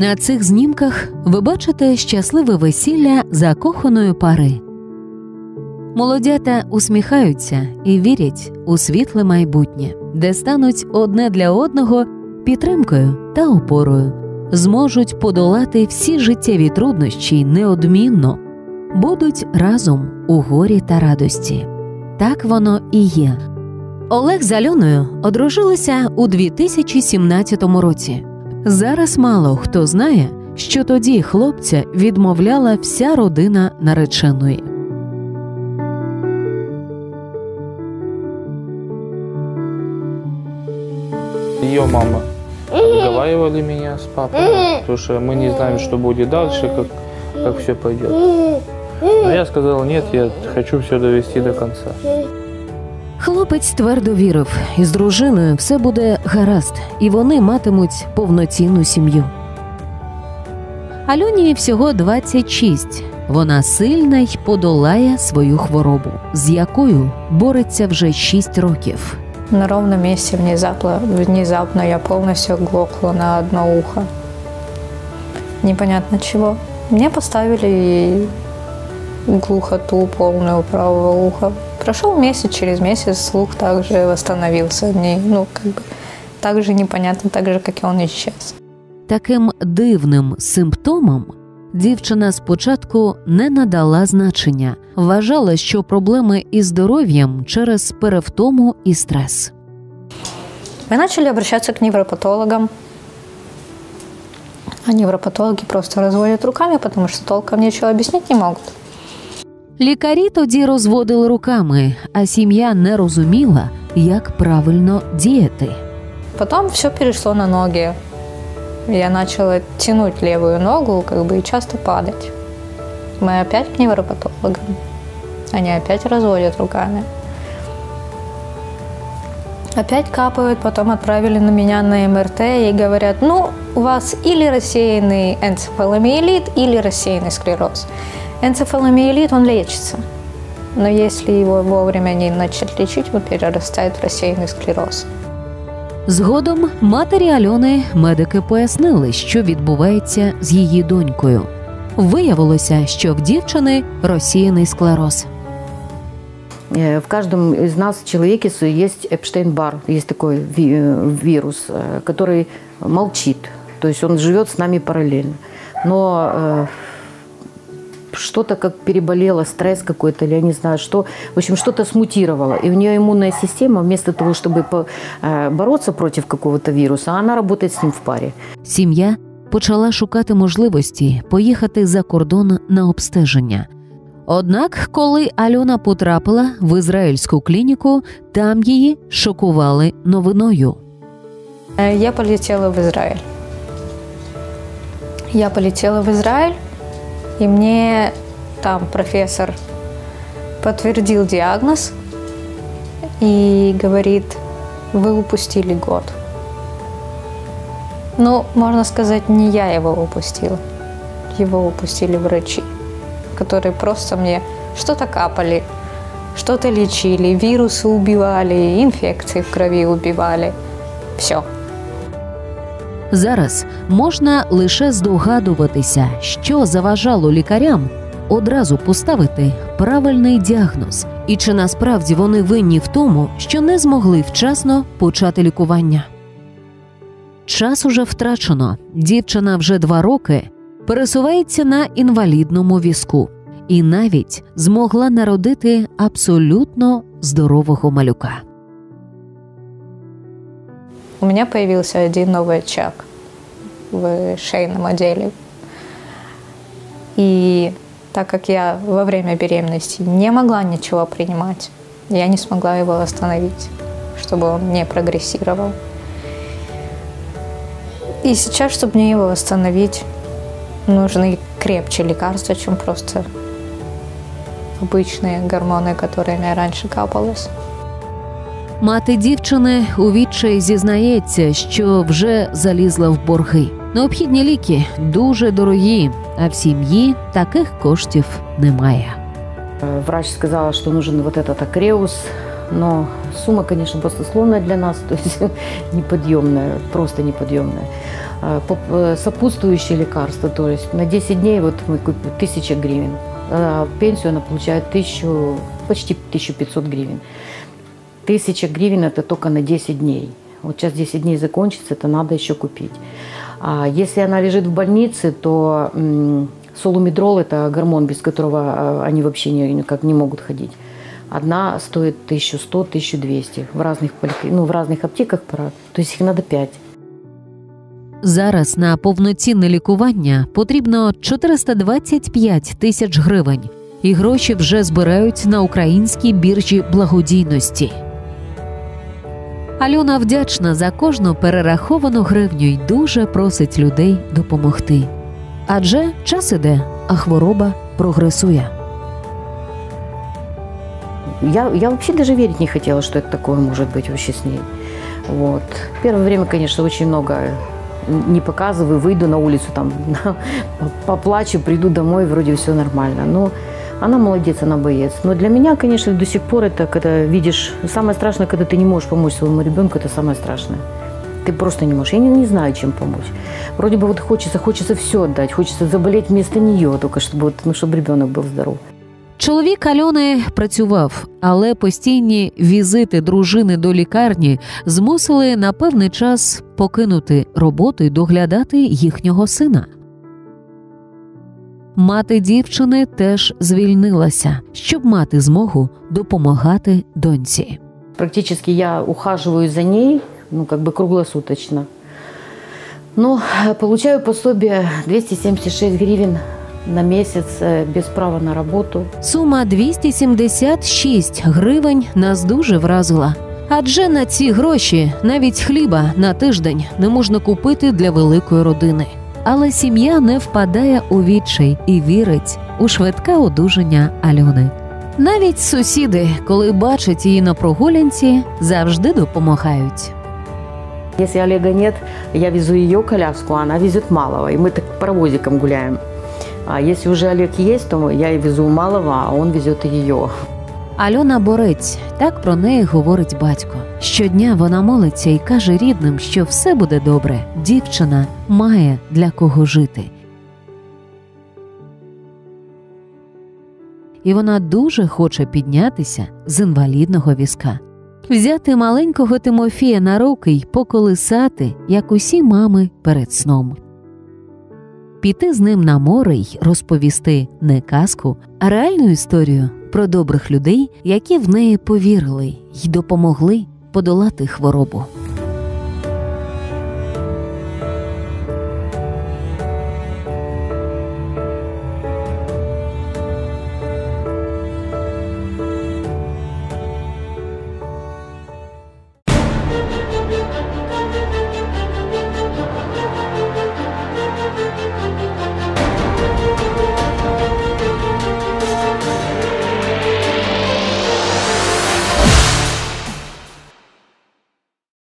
На цих знімках ви бачите щасливе весілля закоханої пари. Молодята усміхаються і вірять у світле майбутнє, де стануть одне для одного підтримкою та опорою, зможуть подолати всі життєві труднощі неодмінно, будуть разом у горі та радості. Так воно і є. Олег з Альоною одружилися у 2017 році. Зараз мало хто знає, що тоді хлопця відмовляла вся родина нареченої. Ее мама уговаривали меня с папой, потому что мы не знаем, что будет дальше, как, как все пойдет. Но я сказал, нет, я хочу все довести до конца. Хлопець твердо вірив, із дружиною все буде гаразд, і вони матимуть повноцінну сім'ю. Альоні всього 26. Вона сильна й подолає свою хворобу, з якою бореться вже 6 років. На ровном месте внезапно, внезапно я полностью оглохла на одно ухо. Непонятно чего. Мне поставили глухоту полную правого уха. Прошел месяц, через месяц слух также восстановился. Не, ну, как бы, так же непонятно, так же, как и он исчез. Таким дивним симптомом дівчина спочатку не надала значення, вважала, що проблеми із здоров'ям через перевтому і стрес. Мы начали обращаться к невропатологам. А невропатологи просто разводят руками, потому что толком ничего объяснить не могут. Лікарі тоді розводили руками, а сім'я не розуміла, як правильно діяти. Потом все перешло на ноги. Я начала тянуть левую ногу как бы, и часто падать. Мы опять к невропатологам. Они опять разводят руками. Опять капают, потом отправили на меня на МРТ и говорят, ну, у вас или рассеянный энцефаломиелит, или рассеянный склероз. Энцефаломиелит, он лечится. Но если его вовремя не начать лечить, он перерастает в рассеянный склероз. Згодом матері Альони медики пояснили, що відбувається з її донькою. Виявилося, що в дівчини розсіяний склероз. Э, В каждом из нас человеке с- есть Эпштейн-Бар, есть такой ви- э, вирус, э, который молчит, то есть он живет с нами параллельно. Но э, что-то как переболело, стресс какой-то, или я не знаю что, в общем, что-то смутировало. И у нее иммунная система, вместо того, чтобы по- э, бороться против какого-то вируса, она работает с ним в паре. Сім'я почала шукати можливості поїхати за кордон на обстеження. Однак, коли Альона потрапила в ізраїльську клініку, там її шокували новиною. Э, Я полетела в Израиль. Я полетела в Израиль, И мне там профессор подтвердил диагноз и говорит, вы упустили год. Ну, можно сказать, не я его упустила. Его упустили врачи, которые просто мне что-то капали, что-то лечили, вирусы убивали, инфекции в крови убивали. Все. Зараз можна лише здогадуватися, що заважало лікарям одразу поставити правильний діагноз, і чи насправді вони винні в тому, що не змогли вчасно почати лікування. Час уже втрачено. Дівчина вже два роки пересувається на інвалідному візку і навіть змогла народити абсолютно здорового малюка. У меня появился один новый очаг в шейном отделе. И так как я во время беременности не могла ничего принимать, я не смогла его остановить, чтобы он не прогрессировал. И сейчас, чтобы мне его восстановить, нужны крепче лекарства, чем просто обычные гормоны, которыми я раньше капалась. Мати дівчини у відчаї зізнається, що вже залізла в борги. Необхідні ліки дуже дорогі, а в сім'ї таких коштів немає. Э, Врач сказала, что нужен вот этот акреус, но сумма, конечно, баснословная для нас, то есть неподъемная, просто неподъемная. А, поп- э, Сопутствующие лекарства, то есть на 10 дней вот мы купим 1000 гривен, а пенсию она получает 1000, почти 1500 гривен. 1000 гривен это только на 10 дней. Вот сейчас 10 дней закончится, это надо еще купить. А если она лежит в больнице, то м, солумедрол – это гормон, без которого а, они вообще не- никак не могут ходить. Одна стоит 1100-1200 в разных, поликли- ну, в разных аптеках, пора. то есть их надо 5. Зараз на повноцінне лікування потрібно 425 тисяч гривень, і гроші вже збирають на українській біржі благодійності. Альона вдячна за кожну перераховану гривню й дуже просить людей допомогти. Адже час іде, а хвороба прогресує. Я, я вообще даже верить не хотела, что это такое может быть вообще с ней. Вот. Первое время, конечно, очень много не показываю, выйду на улицу, там, поплачу, приду домой, вроде все нормально. Но она молодец, она боец. Но для меня, конечно, до сих пор это, когда видишь, самое страшное, когда ты не можешь помочь своему ребенку, это самое страшное. Ты просто не можешь. Я не, не знаю, чем помочь. Вроде бы вот хочется, хочется все отдать, хочется заболеть вместо нее, только чтобы, вот, ну, чтобы ребенок был здоров. Чоловік Альони працював, але постійні візити дружини до лікарні змусили на певний час покинути роботу і доглядати їхнього сина. Мати дівчини теж звільнилася, щоб мати змогу допомагати доньці. Практически я ухаживаю за ней, ну, как бы круглосуточно. Но э, получаю пособие 276 гривен на месяц э, без права на работу. Сума 276 гривень нас дуже вразила. Адже на ці гроші навіть хліба на тиждень не можна купити для великої родини. Але сім'я не впадає у відчай і вірить у швидке одужання Альони. Навіть сусіди, коли бачать її на прогулянці, завжди допомагають. Если Олега нет, я везу ее коляску, а она везет малого, и мы так паровозиком гуляем. А если уже Олег есть, то я везу малого, а он везет ее. Альона Борець, так про неї говорить батько. Щодня вона молиться і каже рідним, що все буде добре. Дівчина має для кого жити. І вона дуже хоче піднятися з інвалідного візка, взяти маленького Тимофія на руки й поколисати, як усі мами перед сном. Піти з ним на море й розповісти не казку, а реальну історію про добрих людей, які в неї повірили й допомогли подолати хворобу.